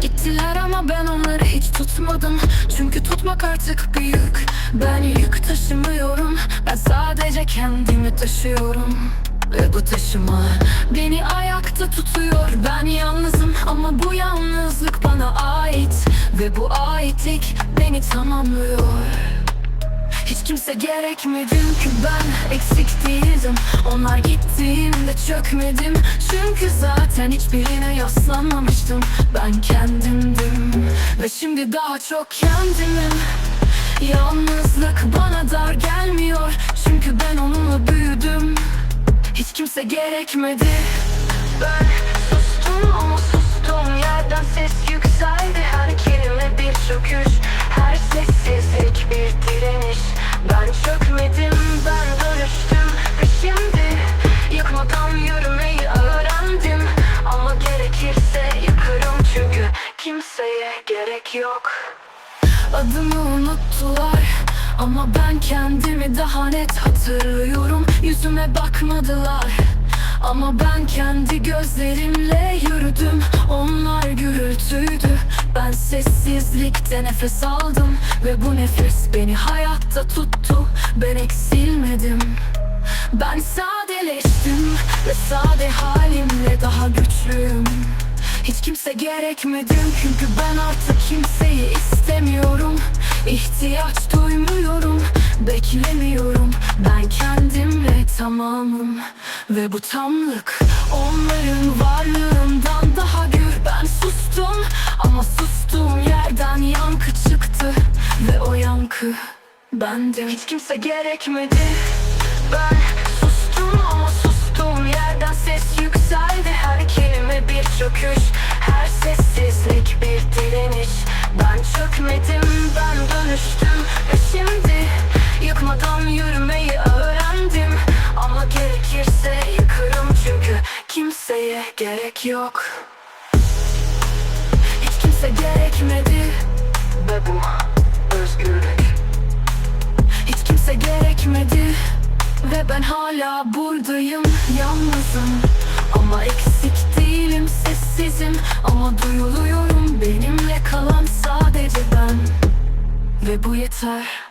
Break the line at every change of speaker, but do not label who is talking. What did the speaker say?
Gittiler ama ben onları hiç tutmadım. Çünkü tutmak artık büyük. Ben yük taşımıyorum. Ben sadece kendimi taşıyorum. Ve bu taşıma beni ayakta tutuyor. Ben yalnızım ama bu yalnızlık bana ait Ve bu aitlik beni tamamlıyor. Hiç kimse gerekmedi çünkü ben eksik değildim. Onlar gittiğimde çökmedim. Çünkü zaten hiçbirine yaslanmamıştım Ben kendimdim Ve şimdi daha çok kendimim. Yalnızlık bana dar gelmiyor. Çünkü ben onunla büyüdüm. Hiç kimse gerekmedi.
Ben gerek yok.
Adımı unuttular ama ben kendimi daha net hatırlıyorum. Yüzüme bakmadılar ama ben kendi gözlerimle yürüdüm. Onlar gürültüydü. Ben sessizlikte nefes aldım Ve bu nefes beni hayatta tuttu. Ben eksilmedim. Ben sadeleştim Ve sade halimle daha güçlüyüm hiç kimse gerekmedim çünkü ben artık kimseyi istemiyorum. İhtiyaç duymuyorum, beklemiyorum. Ben kendimle tamamım ve bu tamlık Onların varlığından daha gür. Ben sustum ama sustuğum yerden yankı çıktı Ve o yankı bendim
Hiç kimse gerekmedi. Ben sustum ama sustuğum yerden ses yükseldi. Her kelime bir çöküş gerek yok.
Hiç kimse gerekmedi
Ve bu özgürlük.
Hiç kimse gerekmedi Ve ben hala buradayım. Yalnızım Ama eksik değilim Sessizim ama duyuluyorum Benimle kalan sadece ben Ve bu yeter